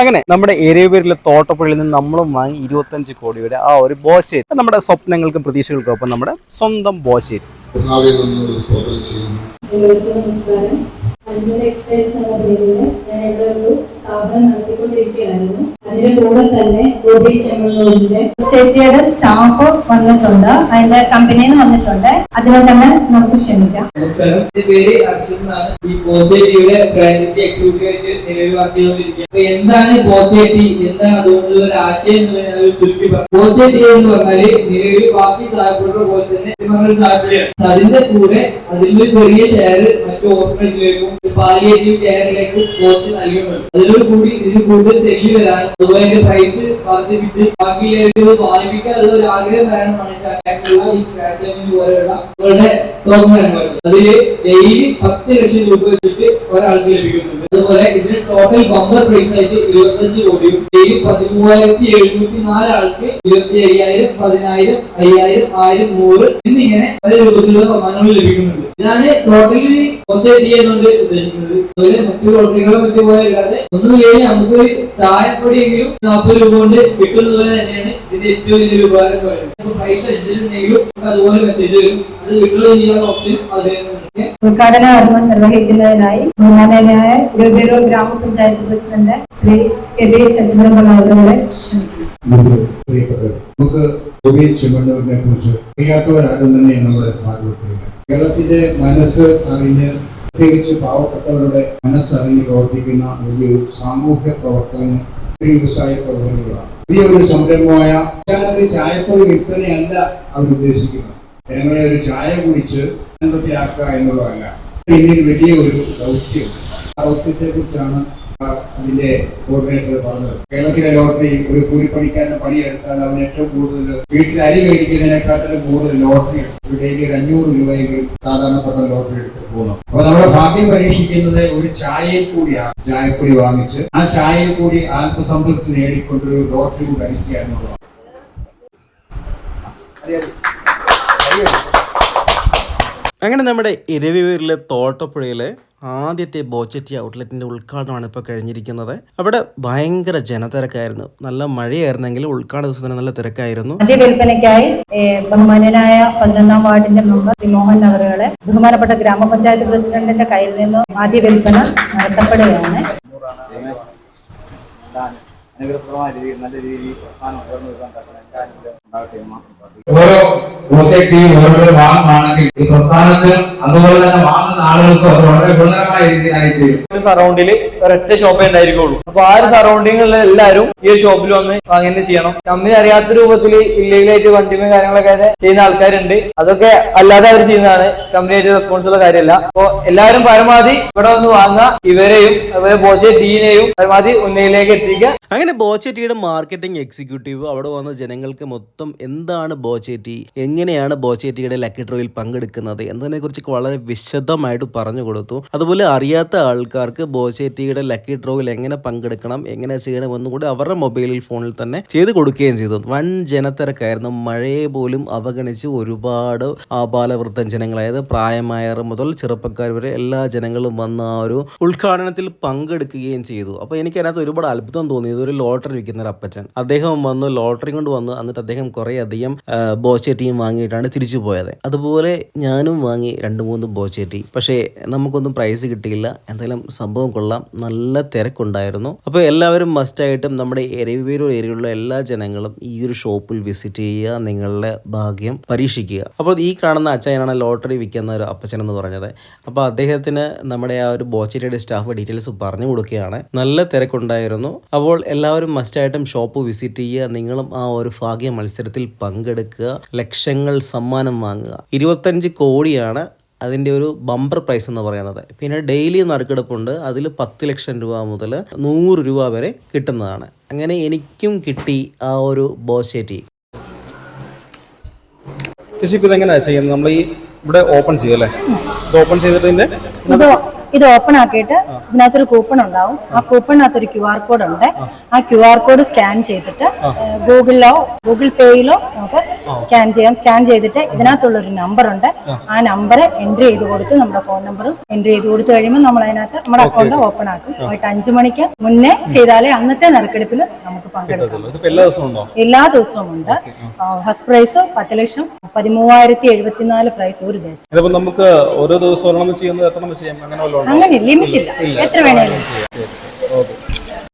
അങ്ങനെ നമ്മുടെ എരേവൂരിലെ തോട്ടപ്പുഴയിൽ നിന്ന് നമ്മളും വാങ്ങി ഇരുപത്തഞ്ച് കോടിയുടെ ആ ഒരു ബോച്ചേരി. നമ്മുടെ സ്വപ്നങ്ങൾക്കും പ്രതീക്ഷകൾക്കും ഒപ്പം നമ്മുടെ സ്വന്തം എല്ലാവർക്കും നമസ്കാരം. എക്സ്പീരിയൻസ് എന്ന പേരിൽ ഞാൻ ഇവിടെ ഒരു സ്ഥാപനം നടത്തിക്കൊണ്ടിരിക്കുകയായിരുന്നു. അതിന്റെ കൂടെ തന്നെ ഗോപി ചെമ്മണ്ണൂരിന്റെ ചെട്ടിയുടെ സ്റ്റാഫ് വന്നിട്ടുണ്ട്. അതിന്റെ കമ്പനിയിൽ നിന്ന് വന്നിട്ടുണ്ട്. അതിനെ തന്നെ നമുക്ക് ക്ഷമിക്കാം. നമസ്കാരം. എന്റെ പേര് അർഷദ് എന്നാണ്. ഈ പോച്ചേറ്റിയുടെ ഫ്രാഞ്ചൈസി എക്സിക്യൂട്ടീവ് ആയിട്ട് നിലവിൽ വർക്ക് എന്താണ് പോച്ചേറ്റി എന്താണ് അതുകൊണ്ടുള്ള ഒരു ആശയം എന്നുള്ളത് ഞാൻ ചുരുക്കി പറഞ്ഞു പോച്ചേറ്റി എന്ന് പറഞ്ഞാൽ നിലവിൽ ബാക്കി ചായപ്പൊടിയുടെ പോലെ തന്നെ ചായപ്പൊടിയാണ് അതിന്റെ കൂടെ അതിന്റെ ചെറിയ ഷെയർ മറ്റു ഓർഫനേജിലേക്കും പാലിയേറ്റീവ് കെയറിലേക്കും കോച്ച് നൽകുന്നുണ്ട്. അതിലൂടെ കൂടി ഇതിന് കൂടുതൽ ചെല്ലി വരാനും അതുപോലെ പ്രൈസ് വർദ്ധിപ്പിച്ച് ബാക്കിയിലേക്ക് വാങ്ങിപ്പിക്കാനുള്ള ഒരു ആഗ്രഹം കാരണമാണ് ഈ സ്ക്രാച്ച് പോലെയുള്ള നമ്മളുടെ പ്രോഗ്രാമുകൾ അതിൽ ഡെയിലി പത്ത് ലക്ഷം രൂപ വെച്ചിട്ട് ഒരാൾക്ക് ലഭിക്കുന്നുണ്ട്. അതുപോലെ ഇതിന് ടോട്ടൽ ബമ്പർ പ്രൈസ് ആയിട്ട് ഇരുപത്തഞ്ച് കോടിയും ഡെയിലി പതിമൂവായിരത്തി എഴുന്നൂറ്റി നാല് ആൾക്ക് ഇരുപത്തി അയ്യായിരം പതിനായിരം അയ്യായിരം ആയിരം നൂറ് എന്നിങ്ങനെ പല രൂപത്തിലുള്ള സമ്മാനങ്ങൾ ലഭിക്കുന്നുണ്ട്. ഇതാണ് ടോട്ടലി കുറച്ച് ചെയ്യുന്നുണ്ട് ഉദ്ദേശിക്കുന്നത്. അതുപോലെ മറ്റു ലോട്ടറികളും മറ്റു പോലെ അല്ലാതെ ഒന്നുമില്ലെങ്കിൽ നമുക്കൊരു ചായപ്പൊടിയെങ്കിലും നാൽപ്പത് രൂപ കൊണ്ട് കിട്ടുന്നത് തന്നെയാണ് ഇതിന്റെ ഏറ്റവും വലിയ ഉപകാരം പറയുന്നത്. പൈസ എന്തിനുണ്ടെങ്കിലും അതുപോലെ മെസ്സേജ് വരും. അത് ചെയ്യാനുള്ള ഓപ്ഷൻ നിന്നുണ്ട് ഉദ്ഘാടന കർമ്മം നിർവഹിക്കുന്നതിനായി ബഹുമാനായ Iruperoor grama panchayat president Shri K B Sasidharan അവരുടെ നമുക്ക് ഗോപി ചെമ്മണ്ണൂരിനെ കുറിച്ച് അറിയാത്തവരാരും തന്നെ നമ്മുടെ ഭാഗവത്തില്ല കേരളത്തിന്റെ മനസ്സ് അറിഞ്ഞ് പ്രത്യേകിച്ച് പാവപ്പെട്ടവരുടെ മനസ്സറിഞ്ഞ് പ്രവർത്തിക്കുന്ന ഒരു സാമൂഹ്യ പ്രവർത്തനം ഒരു വ്യവസായ പ്രവർത്തനങ്ങളാണ് പുതിയ ഒരു സംരംഭമായ ചായപ്പൊടി വിൽപ്പനയല്ല അവർ ഉദ്ദേശിക്കുന്നത്. ജനങ്ങളെ ഒരു ചായ കുടിച്ച് ആനന്ദത്തിലാക്കുക എന്നുള്ളതല്ല. ഇന്ത്യയിൽ വലിയ ഒരു ദൗത്യം. ദൗത്യത്തെ കുറിച്ചാണ് അതിന്റെ കോർഡിനേറ്റർ പറഞ്ഞത് കേരളത്തിലെ ലോട്ടറി ഒരു കൂലിപ്പണിക്കാരന്റെ പണിയെടുത്താൽ അവന് ഏറ്റവും കൂടുതൽ വീട്ടിൽ അരി കഴിക്കുന്നതിനെക്കാട്ടിലും കൂടുതൽ ലോട്ടറി ഒരു ഡെയിലി ഒരു അഞ്ഞൂറ് രൂപയെങ്കിലും സാധാരണപ്പെട്ട ലോട്ടറി എടുത്ത് പോകുന്നു. അപ്പൊ നമ്മുടെ ഭാഗ്യം പരീക്ഷിക്കുന്നത് ഒരു ചായയിൽ കൂടിയാണ്. ചായപ്പൊടി വാങ്ങിച്ച് ആ ചായയിൽ കൂടി ആത്മസംതൃപ്തി നേടിക്കൊണ്ടൊരു ലോട്ടറി കൂടി അടിക്കുക എന്നുള്ളതാണ്. അങ്ങനെ നമ്മുടെ ഇരവിയൂരിലെ തോട്ടപ്പുഴയിലെ ആദ്യത്തെ ബോച്ചറ്റി ഔട്ട്ലെറ്റിന്റെ ഉദ്ഘാടനമാണ് ഇപ്പോൾ കഴിഞ്ഞിരിക്കുന്നത്. അവിടെ ഭയങ്കര ജനതിരക്കായിരുന്നു നല്ല മഴയായിരുന്നെങ്കിൽ ഉദ്ഘാടന ദിവസം തന്നെ നല്ല തിരക്കായിരുന്നു. ആദ്യ വിൽപ്പനയ്ക്കായി ബഹുമാനായ ബഹുമാന്യനായ പതിനൊന്നാം വാർഡിന്റെ മെമ്പർ ശ്രീ മോഹൻ അവറുകളെ ബഹുമാനപ്പെട്ട ഗ്രാമപഞ്ചായത്ത് പ്രസിഡന്റിന്റെ കയ്യിൽ നിന്ന് ആദ്യ വിൽപ്പന നടത്തപ്പെടുകയാണ്. അനുഗ്രഹപ്രദമായ രീതിയിൽ നല്ല രീതിയിൽ പ്രസ്ഥാനം ഉയർന്നു വരുവാൻ തക്കන എല്ലാ അനുഗ്രഹം ഉണ്ടാകട്ടെ ഓരോ പ്രോജക്റ്റ് ഓരോരുത്തർ ഈ പ്രസ്ഥാനത്തിനും അതുപോലെ തന്നെ വാങ്ങുന്ന ആളുകൾക്കും അത് വളരെ ഗുണകരമായ രീതിയിലായി തീരും. സറൗണ്ടിൽ ഒരൊറ്റ ഷോപ്പേ ഉണ്ടായിരിക്കുള്ളൂ. അപ്പൊ ആ ഒരു സറൗണ്ടിങ്ങിലുള്ള എല്ലാവരും ഈ ഒരു ഷോപ്പിൽ വന്ന് അങ്ങനെ ചെയ്യണം. കമ്പനി അറിയാത്ത രൂപത്തിൽ ഇല്ലീഗലായിട്ട് വണ്ടിമേ കാര്യങ്ങളൊക്കെ ചെയ്യുന്ന ആൾക്കാരുണ്ട്. അതൊക്കെ അല്ലാതെ അവർ ചെയ്യുന്നതാണ്. കമ്പനിയായിട്ട് റെസ്പോൺസിബിൾ കാര്യമല്ല. അപ്പൊ എല്ലാവരും പരമാവധി ഇവിടെ വന്ന് വാങ്ങുക. ഇവരെയും അതുപോലെ ബോച്ചെ ടീനെയും പരമാവധി ഉന്നയിലേക്ക് എത്തിക്കുക. അങ്ങനെ ബോച്ചെ ടീയുടെ മാർക്കറ്റിംഗ് എക്സിക്യൂട്ടീവ് അവിടെ വന്ന ജനങ്ങൾക്ക് മൊത്തം എന്താണ് ബോച്ചേറ്റി എങ്ങനെയാണ് ബോച്ചേറ്റിയുടെ ലക്കി ഡ്രോയിൽ പങ്കെടുക്കുന്നത് എന്നതിനെ കുറിച്ച് വളരെ വിശദമായിട്ട് പറഞ്ഞു കൊടുത്തു. അതുപോലെ അറിയാത്ത ആൾക്കാർക്ക് ബോച്ചേറ്റിയുടെ ലക്കി ഡ്രോയിൽ എങ്ങനെ പങ്കെടുക്കണം എങ്ങനെ ചെയ്യണമെന്നും കൂടി അവരുടെ മൊബൈലിൽ ഫോണിൽ തന്നെ ചെയ്ത് കൊടുക്കുകയും ചെയ്തു. വൻ ജനത്തിരക്കായിരുന്നു. മഴയെ പോലും അവഗണിച്ച് ഒരുപാട് ആബാലവൃദ്ധം ജനങ്ങൾ അതായത് പ്രായമായവർ മുതൽ ചെറുപ്പക്കാർ വരെ എല്ലാ ജനങ്ങളും വന്ന ആ ഒരു ഉദ്ഘാടനത്തിൽ പങ്കെടുക്കുകയും ചെയ്തു. അപ്പോൾ എനിക്ക് അതിനകത്ത് ഒരുപാട് അത്ഭുതം തോന്നി. ഇതൊരു ലോട്ടറി വിൽക്കുന്ന ഒരു അപ്പച്ചൻ. അദ്ദേഹം വന്നു ലോട്ടറി കൊണ്ട് വന്നു എന്നിട്ട് അദ്ദേഹം കുറേ അധികം ബോച്ചേറ്റിയും വാങ്ങിയിട്ടാണ് തിരിച്ചു പോയത്. അതുപോലെ ഞാനും വാങ്ങി രണ്ട് മൂന്ന് ബോച്ചേറ്റി പക്ഷേ നമുക്കൊന്നും പ്രൈസ് കിട്ടിയില്ല. എന്തായാലും സംഭവം കൊള്ളാം. നല്ല തിരക്കുണ്ടായിരുന്നു. അപ്പോൾ എല്ലാവരും മസ്റ്റായിട്ടും നമ്മുടെ എരവിപേരൂർ ഏരിയയിലുള്ള എല്ലാ ജനങ്ങളും ഈ ഒരു ഷോപ്പിൽ വിസിറ്റ് ചെയ്യുക നിങ്ങളുടെ ഭാഗ്യം പരീക്ഷിക്കുക. അപ്പോൾ ഈ കാണുന്ന അച്ഛനാണ് ലോട്ടറി വിൽക്കുന്ന ഒരു അപ്പച്ചൻ എന്ന് പറഞ്ഞത്. അപ്പോൾ അദ്ദേഹത്തിന് നമ്മുടെ ആ ഒരു ബോച്ചേരിയുടെ സ്റ്റാഫ് ഡീറ്റെയിൽസ് പറഞ്ഞു കൊടുക്കുകയാണ്. നല്ല തിരക്കുണ്ടായിരുന്നു. അപ്പോൾ എല്ലാവരും മസ്റ്റായിട്ടും ഷോപ്പ് വിസിറ്റ് ചെയ്യുക. നിങ്ങളും ആ ഒരു ഭാഗ്യ മത്സരത്തിൽ പങ്കെടുക്കുക. ലക്ഷങ്ങൾ സമ്മാനം വാങ്ങുക. ഇരുപത്തഞ്ച് കോടിയാണ് അതിന്റെ ഒരു ബമ്പർ പ്രൈസ് എന്ന് പറയുന്നത്. പിന്നെ ഡെയിലി നറുക്കെടുപ്പുണ്ട്. അതിൽ പത്ത് ലക്ഷം രൂപ മുതൽ നൂറ് രൂപ വരെ കിട്ടുന്നതാണ്. അങ്ങനെ എനിക്കും കിട്ടി ആ ഒരു ചേച്ചി ഇതെങ്ങനെയാണ് ചെയ്യുന്നത്? നമ്മൾ ഈ ഇവിടെ ഓപ്പൺ ചെയ്യും അല്ലേ? ഇത് ഓപ്പൺ ചെയ്തിട്ട് ഇത് ഓപ്പൺ ആക്കിയിട്ട് ഇതിനകത്തൊരു കൂപ്പൺ ഉണ്ടാവും. ആ കൂപ്പണിനകത്ത് ഒരു ക്യു ആർ കോഡ് ഉണ്ട് ആ ക്യു ആർ കോഡ് സ്കാൻ ചെയ്തിട്ട് ഗൂഗിളിലോ ഗൂഗിൾ പേയിലോ നമുക്ക് സ്കാൻ ചെയ്യാം. സ്കാൻ ചെയ്തിട്ട് ഇതിനകത്തുള്ള ഒരു നമ്പർ ഉണ്ട് ആ നമ്പർ എൻട്രി ചെയ്ത് കൊടുത്ത് നമ്മുടെ ഫോൺ നമ്പറും എൻട്രി ചെയ്ത് കൊടുത്തു കഴിയുമ്പോൾ നമ്മൾ അതിനകത്ത് നമ്മുടെ അക്കൗണ്ട് ഓപ്പൺ ആക്കും. വൈകിട്ട് അഞ്ചു മണിക്ക് മുന്നേ ചെയ്താലേ അന്നത്തെ നറുക്കെടുപ്പിൽ നമുക്ക് പങ്കെടുക്കാം. എല്ലാ ദിവസവും ഉണ്ടോ? ഫസ്റ്റ് പ്രൈസ് പത്ത് ലക്ഷം പതിമൂവായിരത്തി എഴുപത്തിനാല് പ്രൈസ് ഒരു ദിവസം. നമുക്ക് ഓരോ ദിവസം അങ്ങനെ ലിമിറ്റ് ഇല്ല. എത്ര വേണേലും.